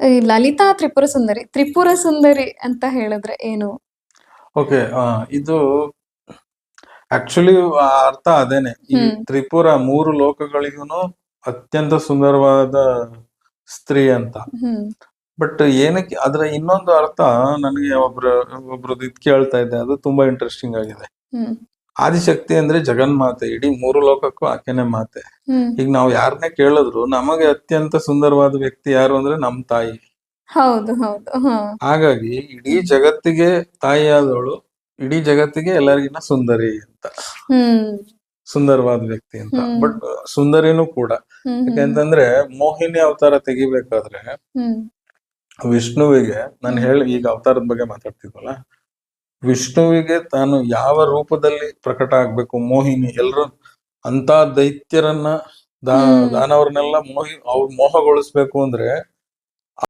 ಈ ಲಲಿತಾ ತ್ರಿಪುರ ಸುಂದರಿ. ತ್ರಿಪುರ ಸುಂದರಿ ಅಂತ ಹೇಳಿದ್ರೆ ಏನು? ಓಕೆ ಇದು ಆಕ್ಚುಲಿ ಅರ್ಥ ಅದೇನೆ. ಈ ತ್ರಿಪುರ ಮೂರು ಲೋಕಗಳಿಗೂ ಅತ್ಯಂತ ಸುಂದರವಾದ ಸ್ತ್ರೀ ಅಂತ. ಬಟ್ ಏನಕ್ಕೆ ಅದರ ಇನ್ನೊಂದು ಅರ್ಥ ನನಗೆ ಒಬ್ರು ಒಬ್ರದ್ದು ಇದ್ ಕೇಳ್ತಾ ಇದ್ದೆ. ಅದು ತುಂಬಾ ಇಂಟ್ರೆಸ್ಟಿಂಗ್ ಆಗಿದೆ. ಆದಿಶಕ್ತಿ ಅಂದ್ರೆ ಜಗನ್ಮಾತೆ ಇಡೀ ಮೂರು ಲೋಕಕ್ಕೂ ಆಕೆನೆ ಮಾತೆ. ಈಗ ನಾವು ಯಾರನ್ನೇ ಕೇಳಿದ್ರು ನಮಗೆ ಅತ್ಯಂತ ಸುಂದರವಾದ ವ್ಯಕ್ತಿ ಯಾರು ಅಂದ್ರೆ ನಮ್ ತಾಯಿ. ಹೌದು ಹೌದು ಹಾಗಾಗಿ ಇಡೀ ಜಗತ್ತಿಗೆ ತಾಯಿ ಆದವಳು ಇಡೀ ಜಗತ್ತಿಗೆ ಎಲ್ಲರಿಗಿನ ಸುಂದರಿ ಅಂತ. ಸುಂದರವಾದ ವ್ಯಕ್ತಿ ಅಂತ. ಬಟ್ ಸುಂದರಿನೂ ಕೂಡ. ಯಾಕೆಂತಂದ್ರೆ ಯಾಕಂತಂದ್ರೆ ಮೋಹಿನಿ ಅವತಾರ ತೆಗಿಬೇಕಾದ್ರೆ ವಿಷ್ಣುವಿಗೆ ನಾನು ಹೇಳಿ ಈಗ ಅವತಾರದ ಬಗ್ಗೆ ಮಾತಾಡ್ತಿದ್ವಲ್ಲ ವಿಷ್ಣುವಿಗೆ ತಾನು ಯಾವ ರೂಪದಲ್ಲಿ ಪ್ರಕಟ ಆಗ್ಬೇಕು ಮೋಹಿನಿ ಎಲ್ರು ಅಂತ ದೈತ್ಯರನ್ನ ದಾ. ದಾನವರನ್ನೆಲ್ಲ ಮೋಹಿ ಅವ್ರ ಮೋಹಗೊಳಿಸ್ಬೇಕು ಅಂದ್ರೆ